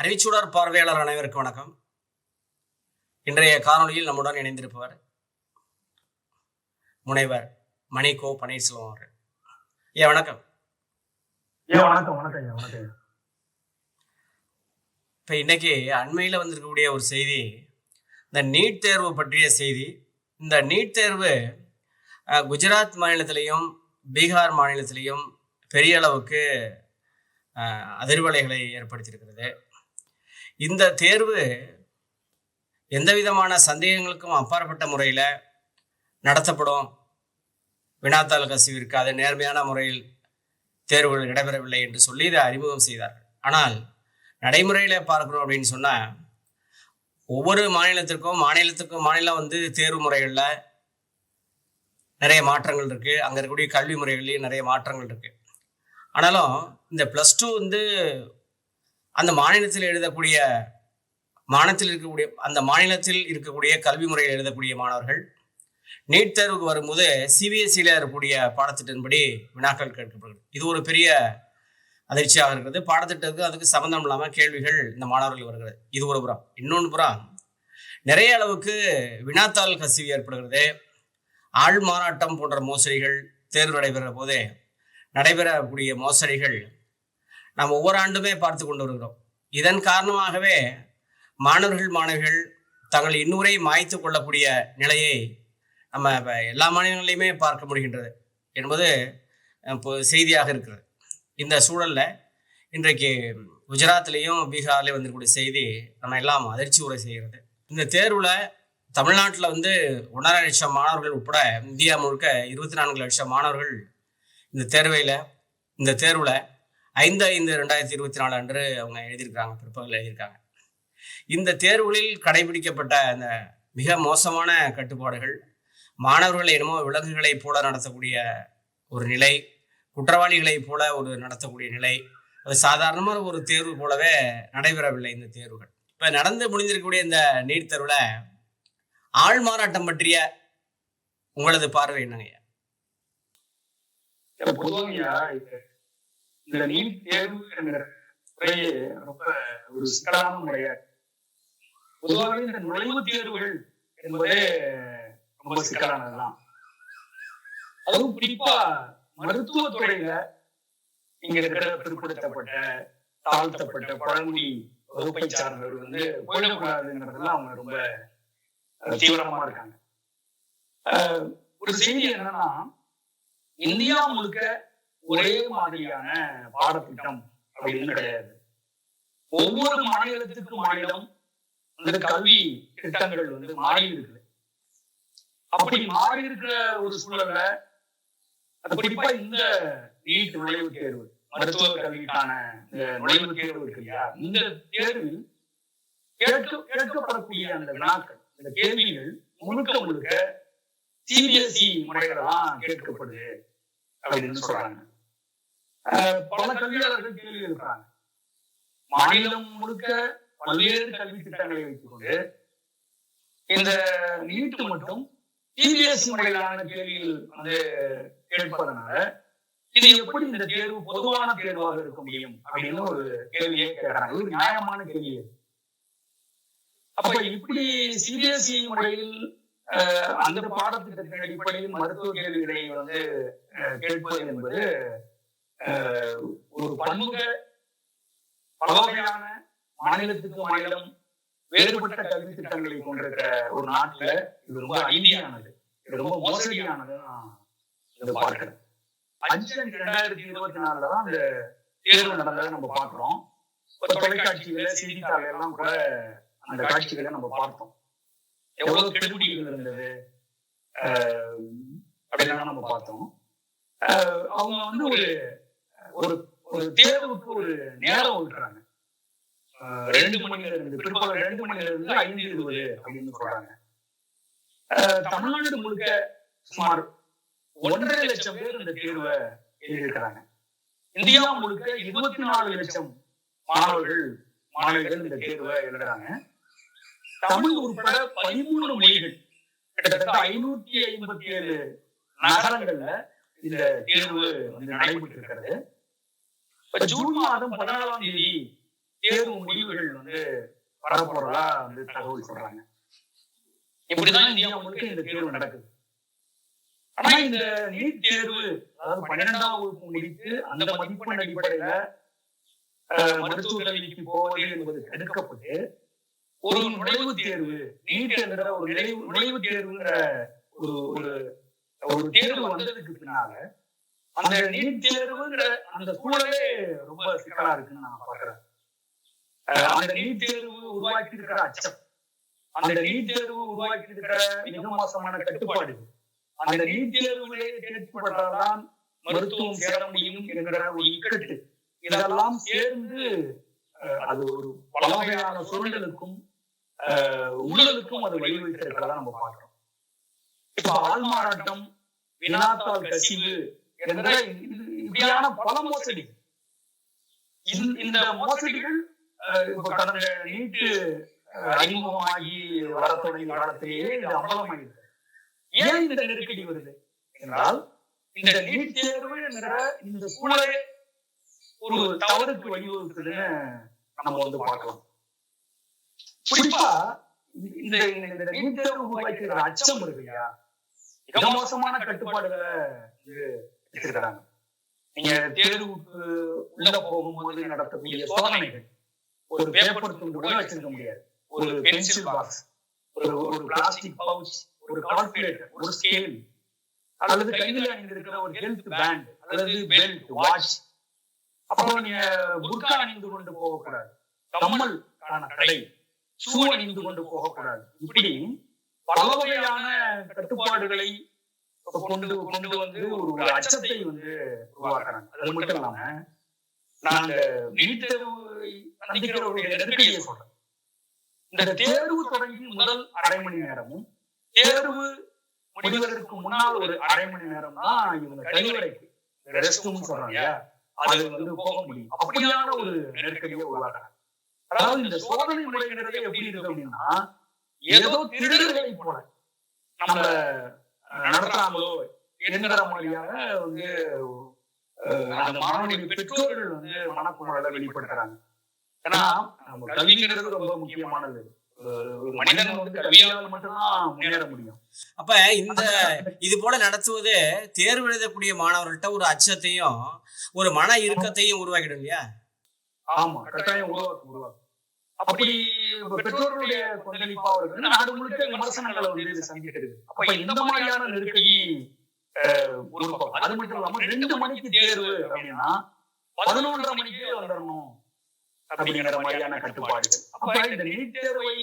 அறிவிச்சுடர் பார்வையாளர் அனைவருக்கும் வணக்கம். இன்றைய காணொளியில் நம்முடன் இணைந்திருப்பவர் முனைவர் மணி கோ பன்னீர்செல்வம் அவர்கள். ஐயா வணக்கம். இப்போ இன்னைக்கு அண்மையில் வந்திருக்கக்கூடிய ஒரு செய்தி இந்த நீட் தேர்வு பற்றிய செய்தி. இந்த நீட் தேர்வு குஜராத் மாநிலத்திலையும் பீகார் மாநிலத்திலையும் பெரிய அளவுக்கு அதிர்வலைகளை ஏற்படுத்தியிருக்கிறது. இந்த தேர்வு எந்த விதமான சந்தேகங்களுக்கும் அப்பாற்பட்ட முறையில் நடத்தப்படும். வினாத்தாள் கசிவு இருக்காது நேர்மையான முறையில் தேர்வுகள் இடம்பெறவில்லை என்று சொல்லி இதை அறிமுகம் செய்தார்கள். ஆனால் நடைமுறையில் பார்க்குறோம் அப்படின்னு சொன்னால் ஒவ்வொரு மாநிலத்திற்கும் மாநிலத்துக்கும் மாநிலம் வந்து தேர்வு முறைகளில் நிறைய மாற்றங்கள் இருக்குது அங்கே இருக்கக்கூடிய கல்வி முறைகள்லையும் நிறைய மாற்றங்கள் இருக்குது ஆனாலும் இந்த ப்ளஸ் டூ வந்து அந்த மாநிலத்தில் எழுதக்கூடிய மாநிலத்தில் இருக்கக்கூடிய அந்த மாநிலத்தில் இருக்கக்கூடிய கல்வி முறையில் எழுதக்கூடிய மாணவர்கள் நீட் தேர்வுக்கு வரும்போது சிபிஎஸ்சியில் இருக்கக்கூடிய பாடத்திட்டத்தின்படி வினாக்கள் கேட்கப்படுகிறது. இது ஒரு பெரிய அதிர்ச்சியாக இருக்கிறது பாடத்திட்டத்துக்கு அதுக்கு சம்மந்தம் இல்லாமல் கேள்விகள் இந்த மாணவர்கள் வருகிறது. இது ஒரு புறம். இன்னொன்று புறம் நிறைய அளவுக்கு வினாத்தாள் கசிவு ஏற்படுகிறது. ஆள் மாறாட்டம் போன்ற மோசடிகள் தேர்வு நடைபெற போது நடைபெறக்கூடிய மோசடிகள் நாம் ஒவ்வொரு ஆண்டுமே பார்த்து கொண்டு வருகிறோம். இதன் காரணமாகவே மாணவர்கள் மாணவிகள் தங்கள் இன்னுரை மாய்த்து கொள்ளக்கூடிய நிலையை நம்ம எல்லா மாநிலங்களையுமே பார்க்க முடிகின்றது என்பது இப்போ செய்தியாக இருக்கிறது. இந்த சூழலில் இன்றைக்கு குஜராத்லேயும் பீகார்லேயும் வந்திருக்கக்கூடிய செய்தி நம்ம எல்லாம் அதிர்ச்சி உரை செய்கிறது. இந்த தேர்வில் தமிழ்நாட்டில் வந்து ஒன்றரை லட்சம் மாணவர்கள் உட்பட இந்தியா முழுக்க இருபத்தி நான்கு லட்சம் மாணவர்கள் இந்த தேர்வையில் இந்த தேர்வில் ஐந்து ஐந்து ரெண்டாயிரத்தி இருபத்தி நாலு அன்று அவங்க எழுதியிருக்காங்க பிற்பகல் எழுதியிருக்காங்க. இந்த தேர்வுகளில் கடைபிடிக்கப்பட்ட அந்த மிக மோசமான கட்டுப்பாடுகள் மாணவர்களை என்னமோ விலங்குகளைப் போல நடத்தக்கூடிய ஒரு நிலை குற்றவாளிகளைப் போல ஒரு நடத்தக்கூடிய நிலை அது சாதாரணமான ஒரு தேர்வு போலவே நடைபெறவில்லை இந்த தேர்வுகள். இப்போ நடந்து முடிந்திருக்கக்கூடிய இந்த நீட் தேர்வில் ஆள் மாறாட்டம் பற்றிய உங்களது பார்வை என்னங்க ஐயா, பொதுவாக இந்த- நீட் தேர்வு என்கிற முறையே ரொம்ப ஒரு சிக்கலான முறையா பொதுவாகவே இந்த நுழைவுத் தேர்வுகள் என்பதே ரொம்ப சிக்கலானதுதான். அதுவும் குறிப்பா மருத்துவ துறையில இங்க இருக்கிற பிற்படுத்தப்பட்ட தாழ்த்தப்பட்ட பழங்குடி வகுப்பை சார்ந்தவர் வந்து போயிடக்கூடாதுங்கிறதுலாம் அவங்க ரொம்ப தீவிரமா இருக்காங்க. ஒரு செய்தி என்னன்னா இந்தியா முழுக்க ஒரே மாதிரியான பாடத்திட்டம் அப்படின்னு கிடையாது. ஒவ்வொரு மாநிலத்துக்கு மாநிலம் அந்த கல்வி திட்டங்கள் வந்து மாறி இருக்குது. அப்படி மாறி இருக்கிற ஒரு சூழல்ல குறிப்பா இந்த நீட் நுழைவுத் தேர்வு மருத்துவ கல்விக்கான இந்த நுழைவுத் தேர்வு இருக்கு இல்லையா? இந்த தேர்வில் கேட்க கேட்கப்படக்கூடிய அந்த வினாக்கள் இந்த கேள்விகள் முழுக்க முழுக்க சிபிஎஸ்இ முறையில தான் கேட்கப்படுது அப்படின்னு சொல்றாங்க. பல கல்வியாளர்கள் கேள்வி எழுப்புறாங்க மாநிலம் முழுக்க பல்வேறு கல்வி திட்டங்களை வைத்துக்கொண்டு இந்த நீட்டு மட்டும் சிபிஎஸ்இ முறையிலான கேள்விகள் வந்து கேட்பதனால இது எப்படி இந்த தேர்வு பொதுவான தேர்வாக இருக்க முடியும் அப்படின்னு ஒரு கேள்வியை கேட்கறாங்க ஒரு நியாயமான கேள்வி. அப்ப இப்படி சிபிஎஸ்இ முறையில் அந்த பாடத்திட்டத்தின் அடிப்படையில் மருத்துவ கேள்விகளை வந்து கேட்பது என்பது ஒரு பன்முக பல வகையான மாநிலத்துக்கு மாநிலம் வேறுபட்ட கல்வி திட்டங்களை கொண்டிருக்கிற ஒரு நாட்டுல இது ரொம்ப அநீதியானது இது ரொம்ப மோசடியானது நான் இதை பார்க்கிறேன். அஞ்சு அஞ்சு ரெண்டாயிரத்தி இருபத்தி நாலுல தான் அந்த தேர்வு நடந்ததை நம்ம பார்க்கிறோம். இப்ப தொலைக்காட்சியில செய்தித்தாள் எல்லாம் கூட அந்த காட்சிகளை நம்ம பார்த்தோம். எவ்வளவு கெடுபிடிகள் இருந்தது? அஹ், அப்படிலாம் நம்ம பார்த்தோம். அவங்க வந்து ஒரு ஒரு ஒரு தேர்வுக்கு ஒரு நேரம் அஹ், ரெண்டு மணில இருந்து பிற்பகல் ரெண்டு மணில இருந்து ஐந்து இருபது அப்படின்னு சொல்றாங்க. தமிழ்நாடு முழுக்க சுமார் ஒன்றரை லட்சம் பேர் இந்த தேர்வை எழுதியிருக்கிறாங்க இந்தியா முழுக்க இருபத்தி நாலு லட்சம் மாணவர்கள் மாணவிகள் இந்த தேர்வை எழுதுறாங்க தமிழ் உட்பட பதிமூணு மொழிகள் கிட்டத்தட்ட ஐநூத்தி ஐம்பத்தி ஏழு நகரங்கள்ல இந்த தேர்வு வந்து நடைபெற்று இருக்கிறது. இப்ப ஜூன் மாதம் பதினாலாம் தேதி தேர்வு முடிவுகள் வந்து வரப்போறதா வந்து தகவல் சொல்றாங்க. இப்படிதான் இந்தியா முழுக்க இந்த தேர்வு நடக்குது. ஆனா இந்த நீட் தேர்வு அதாவது பன்னிரெண்டாம் வகுப்பு முடித்து அந்த மதிப்பெண் அடிப்படையில மருத்துவ கல்விக்கு போவது என்பது தடுக்கப்பட்டு ஒரு நுழைவுத் தேர்வு நீட் என்கிற ஒரு நுழைவு நுழைவுத் தேர்வுங்கிற ஒரு ஒரு ஒரு தேர்வு வந்ததுக்கு பின்னால அந்த நீட் தேர்வுங்கிற அந்த சூழலே ரொம்ப சிக்கலா இருக்குன்னு நான் பாக்குறேன் அந்த நீட் தேர்வு உருவாக்கி இருக்கிற அச்சம். அந்த நீட் தேர்வு உருவாக்கி இருக்கிற மிக மோசமான கட்டுப்பாடு. அந்த நீட் தேர்வுகளே தேர்ச்சிப்பட்டால்தான் மருத்துவம் சேர முடியும் என்கிற ஒரு இக்கட்டு. இதெல்லாம் சேர்ந்து அது ஒரு பல வகையான சூழலுக்கும் அஹ், ஊழலுக்கும் அது வழிவகுத்திருக்கிறதா நம்ம பார்க்கிறோம். இப்ப ஆள்மாறாட்டம் வினாத்தாள் கசிவு இப்படியான பல மோசடி. இந்த- இந்த மோசடிகள் இப்ப கடந்த நீட்டு அறிமுகமாகி வர தொடங்கிய காலத்திலேயே இது அமலமாயிருக்கு ஏன் இந்த நெருக்கடி வருது? என்றால் இந்த நீட் தேர்வு என்கிற இந்த சூழலே ஒரு தவறுக்கு வழிவகுக்குதுன்னு நம்ம வந்து பார்க்கலாம் குறிப்பா இந்த இந்த- நீட் தேர்வு உருவாக்கிற அச்சம் இருக்கு இல்லையா? கட்டுப்பாடுகளை வந்து வச்சிருக்கிறாங்க நீங்க தேர்வுக்கு உள்ள போகும்போது நடத்தக்கூடிய சோதனைகள். ஒரு பேப்பர் துண்டு கூட வச்சிருக்க முடியாது. ஒரு பென்சில் பாக்ஸ் ஒரு ஒரு பிளாஸ்டிக் பவுச் ஒரு கால்குலேட்டர் ஒரு ஸ்கேல் அல்லது கையில் அணிந்திருக்கிற ஒரு ஹெல்த் பேண்ட் அல்லது பெல்ட் வாட்ச் அப்புறம் நீங்க புர்கா அணிந்து கொண்டு போகக்கூடாது. கம்மல் கடை ஷூ அணிந்து கொண்டு போகக்கூடாது. இப்படி பல வகையான கட்டுப்பாடுகளை கொண்டு கொண்டு வந்து ஒரு அச்சத்தை வந்து உருவாக்குறாங்க. அது மட்டும் இல்லாம நான் அந்த நீட் தேர்வை சந்திக்கிறவருடைய நெருக்கடியை சொல்றேன். இந்த தேர்வு தொடங்கி முதல் அரை மணி நேரமும் தேர்வு முடிவதற்கு முன்னால் ஒரு அரை மணி நேரம் தான் இவங்க கழிவறைக்கு ரெஸ்ட் ரூம் சொல்றாங்க? அது வந்து போக முடியும். அப்படியான ஒரு நெருக்கடியை உருவாக்குறாங்க. அதாவது இந்த சோதனை முறைங்கிறது எப்படி இருக்கு அப்படின்னா ஏதோ திருடர்களை போல நம்ம நடத்தாமலோ என்கிற மாதிரியாக வந்து மாணவனுடைய பெற்றோர்கள் வந்து மனக்குமுறலை வெளிப்படுத்துறாங்க. ஏன்னா நம்ம கல்விங்கிறது ரொம்ப முக்கியமானது. மனிதன் வந்து கல்வியால் மட்டும்தான் முன்னேற முடியும். அப்ப இந்த இது போல நடத்துவது தேர்வு எழுதக்கூடிய மாணவர்கள்ட்ட ஒரு அச்சத்தையும் ஒரு மன இறுக்கத்தையும் உருவாக்கிடும் இல்லையா? ஆமா கட்டாயம் உருவாக்கும் உருவாக்கும். அப்படி பெற்றோர்களுடைய கொந்தளிப்பா இருக்கு நாடு முழுக்க விமர்சனங்களை வந்து இது சந்திக்கிறது. அப்ப இந்த மாதிரியான நெருக்கடி அஹ், ஒரு பக்கம். அது மட்டும் இல்லாம ரெண்டு மணிக்கு தேர்வு அப்படின்னா பதினொன்றரை மணிக்கு வந்துடணும் அப்படிங்கிற மாதிரியான கட்டுப்பாடுகள் அப்ப இந்த நீட் தேர்வை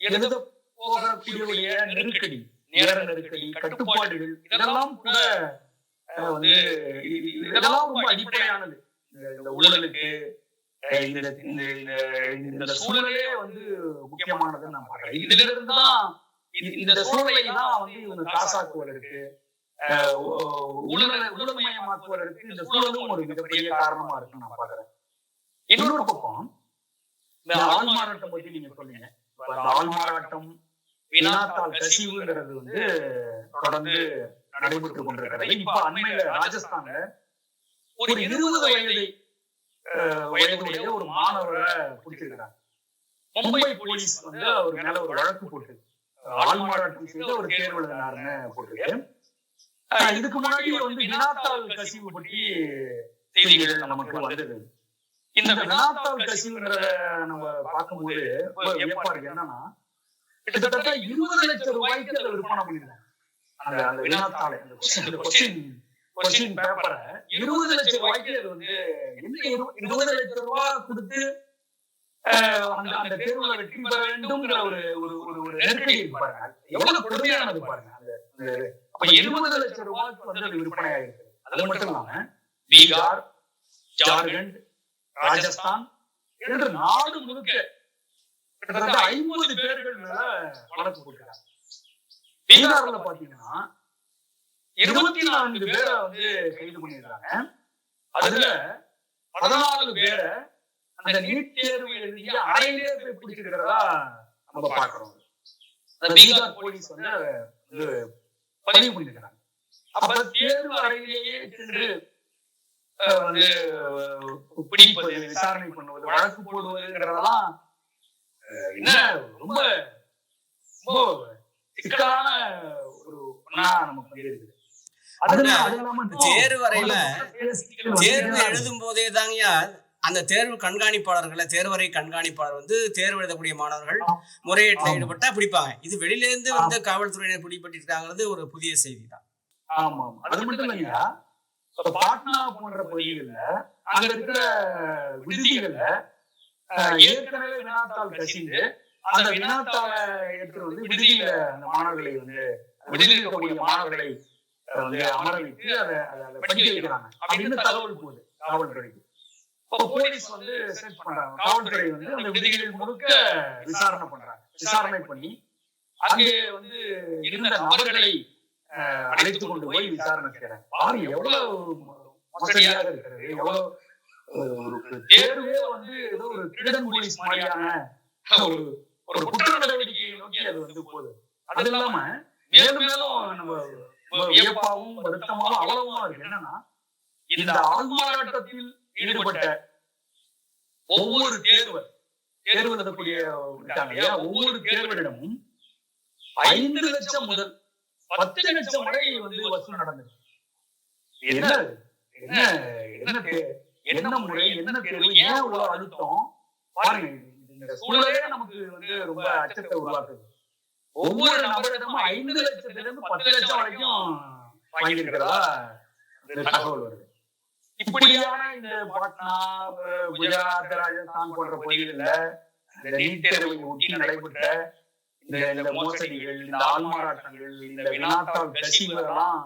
எழுத போகக்கூடிய நெருக்கடி நேர நெருக்கடி கட்டுப்பாடுகள் இதெல்லாம் கூட வந்து இதெல்லாம் ரொம்ப அடிப்படையானது. இந்த- ஊழலுக்கு இந்த இந்த இந்த- இந்த சூழலே வந்து முக்கியமானதுன்னு நான் பார்க்கிறேன் இதுல இருந்து தான் இது- இந்த சூழலை தான் வந்து இவங்க காசாக்குவதற்கு அஹ், ஊ- ஊழலை ஊழல்மயமாக்குவதற்கு இந்த சூழலும் ஒரு மிகப்பெரிய காரணமா இருக்குன்னு நான் பார்க்கிறேன் இன்னொரு பக்கம் இந்த ஆள்மாறாட்டம் பத்தி நீங்க இப்ப அந்த ஆள்மாறாட்டம் வினாத்தாள் கசிவுங்கிறது வந்து தொடர்ந்து நடைபெற்று கொண்டிருக்கிறது இப்ப அண்மையில ராஜஸ்தான்ல ஒரு இருபது வயதை வயதுடைய ஒரு மாணவரை பிடிச்சிருக்கிறாங்க மும்பை போலீஸ் வந்து அவர் மேல ஒரு வழக்கு போட்டு ஆள்மாறாட்டம் செய்து ஒரு தேர்வு எழுதினாருன்னு போட்டுருக்கு. அஹ், இதுக்கு முன்னாடி வந்து வினாத்தாள் கசிவு பற்றி செய்திகள் நமக்கு வந்தது. இந்த வினாத்தாள் கசிவுன்றத நம்ம பார்க்கும்போது வியப்பா இருக்கு. என்னன்னா கிட்டத்தட்ட இருபது லட்சம் ரூபாய்க்கு அதை விற்பனை பண்ணிருக்காங்க. அந்த அந்த வினாத்தாளை அந்த கொஸ்டின் கொஸ்டின் பேப்பரை இருபது லட்சம் ரூபாய்க்கு அது வந்து இருபது லட்சம் ரூபாய் கொடுத்து அந்த தேர்வுல வெற்றி பெற வேண்டும்ங்கிற ஒரு ஒரு ஒரு நெருக்கடி பாருங்க. எவ்வளவு கொடுமையானது பாருங்க. அப்ப இருபது லட்சம் ரூபாய்க்கு வந்து அது விற்பனை ஆயிருக்கு. அது மட்டும் இல்லாம பீகார் ஜார்க்கண்ட் ராஜஸ்தான் என்று நாடு முழுக்க கிட்டத்தட்ட ஐம்பது பேர்கள் மேல வழக்கு போட்டுருக்காங்க. பீகார்ல பாத்தீங்கன்னா இருபத்தி நான்கு பேரை வந்து கைது பண்ணிருக்காங்க அதுல பதினாலு பேரை அந்த நீட் தேர்வு எழுதிய அறையிலே போய் பிடிச்சிருக்கிறதா நம்ம பாக்குறோம் பீகார் போலீஸ் வந்து பதிவு பண்ணிருக்கிறாங்க அப்ப தேர்வு அறையிலேயே சென்று வந்து பிடிப்பது விசாரணை பண்ணுவது வழக்கு போடுவதுங்கிறதெல்லாம் என்ன? ரொம்ப ரொம்ப சிக்கலான ஒரு ஒண்ணா நமக்கு இருக்குது. தேர்வு எழுதும் போதே தாங்கயா அந்த தேர்வு கண்காணிப்பாளர்களை தேர்வறை கண்காணிப்பாளர் வந்து தேர்வு எழுதக்கூடிய மாணவர்கள் முறையீட்டில். ஈடுபட்டா பிடிப்பாங்க. இது வெளியில இருந்து வந்து காவல்துறையினர் பிடிபட்டிருக்காங்கிறது ஒரு புதிய செய்தி தான் ஆமா ஆமா. அது மட்டும் இல்லையா பாட்னா போன்ற பகுதிகள்ல அங்க இருக்கிற விடுதிகள்ல ஏற்கனவே வினாத்தாள் கசிந்து அந்த வினாத்தாளை எடுத்துட்டு வந்து விடுதியில அந்த மாணவர்களை வந்து விடுதியில் இருக்கக்கூடிய மாணவர்களை அமர வைத்து அதை அதை அதை படிக்க வைக்கிறாங்க. அப்படின்னு தகவல் போகுது காவல்துறைக்கு. இப்போ போலீஸ் வந்து சர்ச் பண்றாங்க. காவல்துறை வந்து அந்த விடுதிகள் முழுக்க விசாரணை பண்றாங்க. விசாரணை பண்ணி அங்கே வந்து இருந்த நபர்களை அழைத்து கொண்டு போய் விசாரணை செய்யறாங்க. எவ்வளவு மோசடியாக இருக்கிறது. எவ்வளவு தேர்வே வந்து ஏதோ ஒரு திருடன் போலீஸ் மாதிரியான ஒரு ஒரு குற்ற நடவடிக்கையை நோக்கி அது வந்து போகுது. அது இல்லாம மேலும் மேலும் நம்ம வியப்பாவும் வருத்தமாவும் அவ்வளவுமா இருக்கு. என்னன்னா இந்த ஆள்மாறாட்டத்தில் ஈடுபட்ட ஒவ்வொரு தேர்வர் தேர்வு எழுதக்கூடிய ஒவ்வொரு தேர்வரிடமும் ஐந்து லட்சம் முதல் பத்து லட்சம் வரை வந்து வசூல் நடந்தது. என்ன? என்ன? என்ன? என்ன? முறை? என்ன தேர்வு? ஏன் இவ்வளவு அழுத்தம்? பாருங்க. இந்த சூழலே நமக்கு வந்து ரொம்ப அச்சத்தை உருவாக்குது. ஒவ்வொரு நபரிடமும் ஐந்து லட்சத்துல இருந்து பத்து லட்சம் வரைக்கும் வாங்கியிருக்கிறதா தகவல் வருது. இப்படியான இந்த பாட்னா குஜராத் ராஜஸ்தான் போன்ற பகுதிகளில் இந்த நீட் தேர்வை ஒட்டி நடைபெற்ற இந்த இந்த மோசடிகள் இந்த ஆள்மாறாட்டங்கள் இந்த வினாத்தாள் கசிவுகளெல்லாம்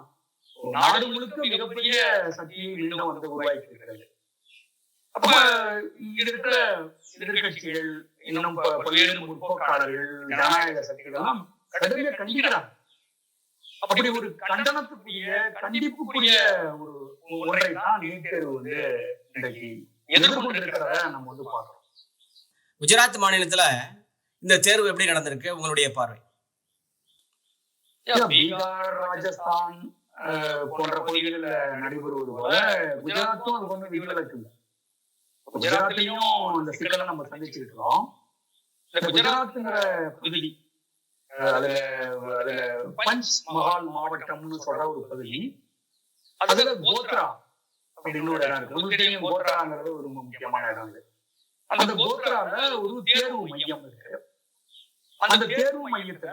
நாடு முழுக்க மிகப்பெரிய சக்தியை மீண்டும் வந்து உருவாக்கி இருக்கிறது அப்ப இங்க இருக்கிற எதிர்கட்சிகள் இன்னும் பல்வேறு முற்போக்காளர்கள் ஜனநாயக சக்திகள் எல்லாம் கடுமையா கண்டிக்கிறாங்க. அப்படி ஒரு கண்டனத்துக்குரிய கண்டிப்புக்குரிய ஒரு ஒன்றை தான் நீட் தேர்வு வந்து இன்றைக்கு எதிர்கொண்டு இருக்கிறத நம்ம வந்து பார்க்கிறோம். குஜராத் மாநிலத்துல இந்த தேர்வு எப்படி நடந்திருக்கு? உங்களுடைய பார்வை. பீகார் ராஜஸ்தான் போன்ற பகுதிகளில் நடைபெறுவது போல குஜராத்தும் அது வந்து விதிவிலக்கு இல்லை. குஜராத்லயும் இந்த சிக்கலை நம்ம சந்திச்சுட்டு இருக்கோம் இந்த குஜராத்ங்கிற பகுதி அதுல அதுல பஞ்ச் மஹால் மாவட்டம்னு சொல்ற ஒரு பகுதி அதுல கோத்ரா அப்படின்னு ஒரு இடம் இருக்கு. உங்களுக்கு கோத்ராங்கிறது ஒரு முக்கியமான இடம் இது அந்த கோத்ரால ஒரு தேர்வு மையம் இருக்கு. அந்த தேர்வு மையத்துல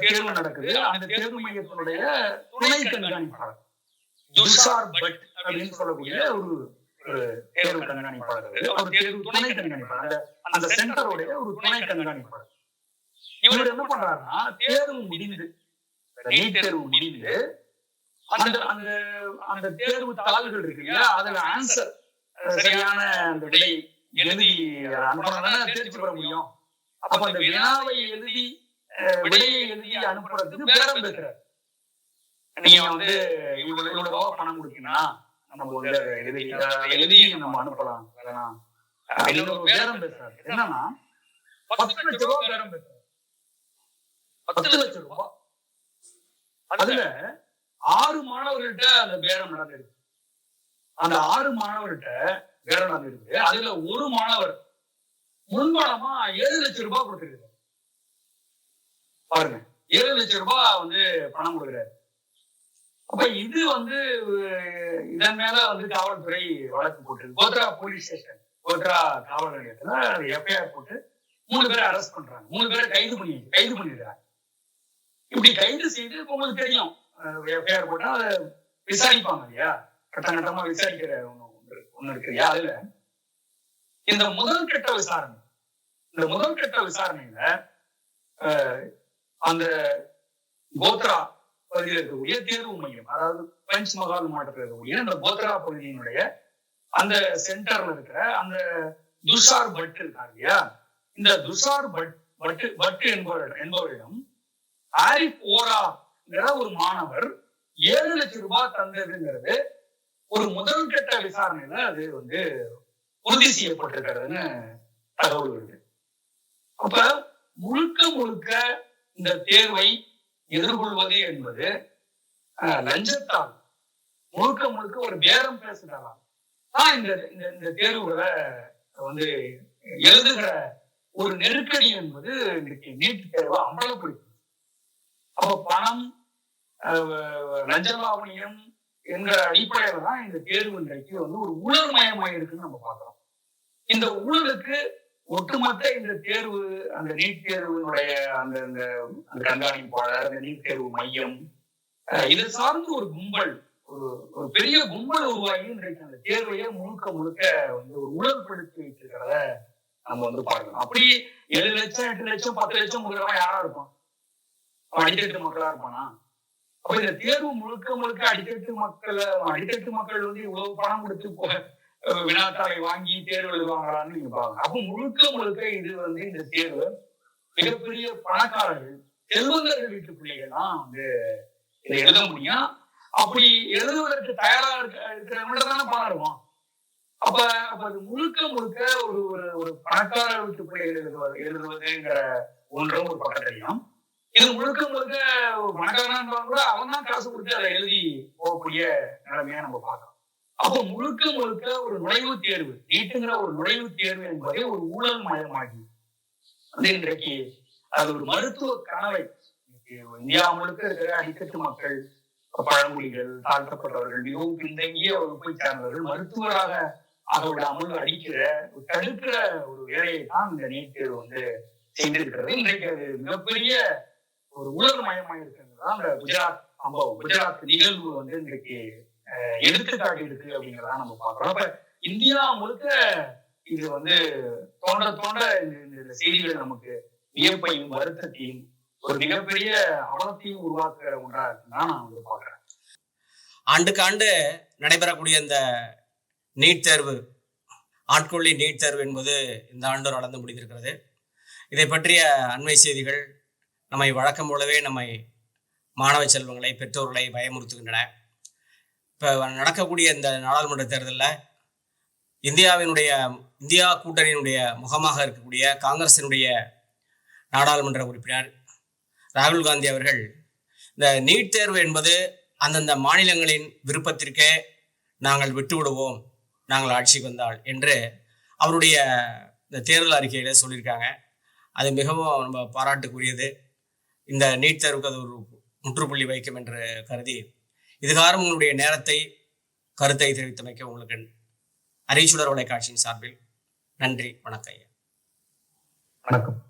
தேர்வு நடக்குது. அந்த தேர்வு மையத்தினுடைய துணை கண்காணிப்பாளர் துஷார் பட் அப்படின்னு சொல்லக்கூடிய ஒரு ஒரு தேர்வு கண்காணிப்பாளர். தேர்வு துணை கண்காணிப்பாளர். அந்த சென்டருடைய ஒரு துணை கண்காணிப்பாளர். இவர் என்ன பண்றாருன்னா தேர்வு முடிந்து நீட் தேர்வு முடிந்து அந்த அந்த அந்த தேர்வு தாள்கள் இருக்கு இல்லையா அதுல ஆன்சர் சரியான அந்த விடை எழுதி அனுப்பினா தேர்ச்சி பெற முடியும். அப்ப அந்த வினாவை எழுதி விடையை எழுதி அனுப்புறதுக்கு பேரம் பேசுறாரு நீங்க வந்து இவ்வளவு இவ்வளவு ரூபா பணம் கொடுத்தீங்கன்னா நம்ம வந்து எழுதி எழுதி நம்ம அனுப்பலாம். வேணாம் ஒரு பேரம் பேசுறாரு என்னன்னா பத்து லட்சம் ரூபாய் பேரம் பேசுறாரு பத்து லட்சம் ரூபாய் அதுல? ஆறு மாணவர்கள்ட்ட அந்த பேரம் நடந்திருக்கு அந்த ஆறு மாணவர்கிட்ட பேரம் நடந்திருக்கு அதுல ஒரு மாணவர் முன்பணமா ஏழு லட்சம் ரூபாய் கொடுத்திருக்காரு. பாருங்க. ஏழு லட்சம் ரூபாய் வந்து பணம் கொடுக்குறாரு. அப்ப இது வந்து இதன் மேல வந்து காவல்துறை வழக்கு போட்டு கோத்ரா போலீஸ் ஸ்டேஷன் கோத்ரா காவல் நிலையத்துல எஃப்ஐஆர் போட்டு மூணு பேரை அரெஸ்ட் பண்றாங்க. மூணு பேரை கைது பண்ணி கைது பண்ணிடுறாங்க. இப்படி கைது செய்து உங்களுக்கு தெரியும் எஃப்ஐஆர் போட்டா அதை விசாரிப்பாங்க இல்லையா? கட்ட கட்டமா விசாரிக்கிற ஒண்ணு ஒண்ணு ஒண்ணு இருக்கு இல்லையா? அதுல இந்த முதல் கட்ட விசாரணை இந்த முதல் கட்ட விசாரணையில அஹ், அந்த கோத்ரா பகுதியில் இருக்கக்கூடிய தேர்வு மையம் அதாவது பஞ்ச் மகால் மாவட்டத்தில் இருக்கக்கூடிய அந்த போத்ரா பகுதியினுடைய அந்த சென்டர்ல இருக்கிற அந்த துஷார் பட் இருக்காங்க இல்லையா? இந்த துஷார் பட் பட்டு பட் என்பவர் என்பவரிடம் ஆரிஃப் ஓராங்கிற ஒரு மாணவர் ஏழு லட்சம் ரூபாய் தந்ததுங்கிறது ஒரு முதல் கட்ட விசாரணையில அது வந்து உறுதி செய்யப்பட்டிருக்கிறதுன்னு தகவல் வருது. அப்ப முழுக்க முழுக்க இந்த தேர்வை எதிர்கொள்வது என்பது லஞ்சத்தால் முழுக்க முழுக்க ஒரு பேரம் பேசுறதாம் தான் இந்த இந்த இந்த தேர்வுகளை வந்து எழுதுகிற ஒரு நெருக்கடி என்பது இன்னைக்கு நீட் தேர்வை அமலப்படுத்தி அப்போ பணம் லஞ்சலாவணியம் என்கிற என்ற அடிப்படையில தான் இந்த தேர்வு இன்றைக்கு வந்து ஒரு ஊழல் இருக்குன்னு நம்ம பார்க்கிறோம். இந்த ஊழலுக்கு ஒட்டுமொத்த இந்த தேர்வு அந்த நீட் தேர்வினுடைய அந்த அந்த கண்காணிப்பாளர் அந்த நீட் தேர்வு மையம் இது சார்ந்து ஒரு கும்பல் ஒரு ஒரு பெரிய கும்பல் உருவாகி இன்றைக்கு அந்த தேர்வையே முழுக்க முழுக்க வந்து ஒரு ஊழல்படுத்தி வைத்திருக்கிறத நம்ம வந்து பார்க்கணும். அப்படி ஏழு லட்சம் எட்டு லட்சம் பத்து லட்சம் கொடுக்குறவன் யாரா இருப்பான்? அவன் அடித்தட்டு மக்களா இருப்பானா? அப்ப இந்த தேர்வு முழுக்க முழுக்க அடித்தட்டு மக்கள் அடித்தட்டு மக்கள் வந்து இவ்வளவு பணம் கொடுத்து வினாத்தாளை வாங்கி தேர்வு எழுதுவாங்களான்னு நீங்க பாருங்க அப்ப முழுக்க முழுக்க இது வந்து இந்த தேர்வு மிகப்பெரிய பணக்காரர்கள் செல்வந்தர்கள் வீட்டு பிள்ளைகள் தான் வந்து இதை எழுத முடியும். அப்படி எழுதுவதற்கு தயாரா இருக்க இருக்கிறவங்கள்ட்ட தானே பணம் இருக்கும் அப்ப அப்ப அது முழுக்க முழுக்க ஒரு ஒரு ஒரு பணக்கார வீட்டு பிள்ளைகள் எழுதுவது எழுதுவதுங்கிற ஒன்றும் ஒரு பக்கத்திலையும் இது முழுக்க முழுக்க ஒரு பணக்காரன் கூட அவன் தான் காசு கொடுத்து அதை எழுதி போகக்கூடிய நிலைமையா நம்ம பார்க்கலாம் அப்ப முழுக்க முழுக்க ஒரு நுழைவுத் தேர்வு. நீட்டுங்கிற ஒரு நுழைவுத் தேர்வு என்பதே ஒரு ஊழல் மயமாகி அது இன்றைக்கு அது ஒரு மருத்துவ கனவை. இந்தியா முழுக்க இருக்கிற அடித்தட்டு மக்கள் பழங்குடிகள் தாழ்த்தப்பட்டவர்கள் மிகவும் பின்தங்கிய வகுப்பை சார்ந்தவர்கள் மருத்துவராக அதோட அமல் அடிக்கிற தடுக்கிற ஒரு வேலையை தான் இந்த நீட் தேர்வு வந்து செய்திருக்கிறது. இன்றைக்கு அது மிகப்பெரிய ஒரு ஊழல் மயமாக இருக்கிறது தான் அந்த குஜராத் சம்பவம். குஜராத் நிகழ்வு வந்து இன்றைக்கு எடுத்துக்காட்டு இருக்கு அப்படிங்கிறத நம்ம பாக்குறோம் அப்ப இந்தியா முழுக்க இது வந்து தோன்ற தோன்ற இந்த- செய்திகள் நமக்கு வியப்பையும் வருத்தத்தையும் ஒரு மிகப்பெரிய அவலத்தையும் உருவாக்குற ஒன்றா இருக்குன்னு தான் நான் வந்து பாக்குறேன் ஆண்டுக்கு ஆண்டு நடைபெறக்கூடிய இந்த நீட் தேர்வு ஆட்கொள்ளி நீட் தேர்வு என்பது இந்த ஆண்டு நடந்து முடிந்திருக்கிறது. இதை பற்றிய அண்மை செய்திகள் நம்மை வழக்கம் போலவே நம்மை மாணவ செல்வங்களை பெற்றோர்களை பயமுறுத்துகின்றன. இப்போ நடக்கக்கூடிய இந்த நாடாளுமன்ற தேர்தலில் இந்தியாவினுடைய இந்தியா கூட்டணியினுடைய முகமாக இருக்கக்கூடிய காங்கிரசினுடைய நாடாளுமன்ற உறுப்பினர் ராகுல் காந்தி அவர்கள் இந்த நீட் தேர்வு என்பது அந்தந்த மாநிலங்களின் விருப்பத்திற்கே நாங்கள் விட்டுவிடுவோம் நாங்கள் ஆட்சிக்கு வந்தால் என்று அவருடைய இந்த தேர்தல் அறிக்கையில் சொல்லியிருக்காங்க. அது மிகவும் நம்ம பாராட்டுக்குரியது. இந்த நீட் தேர்வுக்கு அது ஒரு முற்றுப்புள்ளி வைக்கும் என்று கருதி இதுகாரம் உங்களுடைய நேரத்தை கருத்தை தெரிவித்தமைக்க உங்களுக்கு அரிசுடர் தொலைக்காட்சியின் சார்பில் நன்றி வணக்கம் ஐயா. வணக்கம்.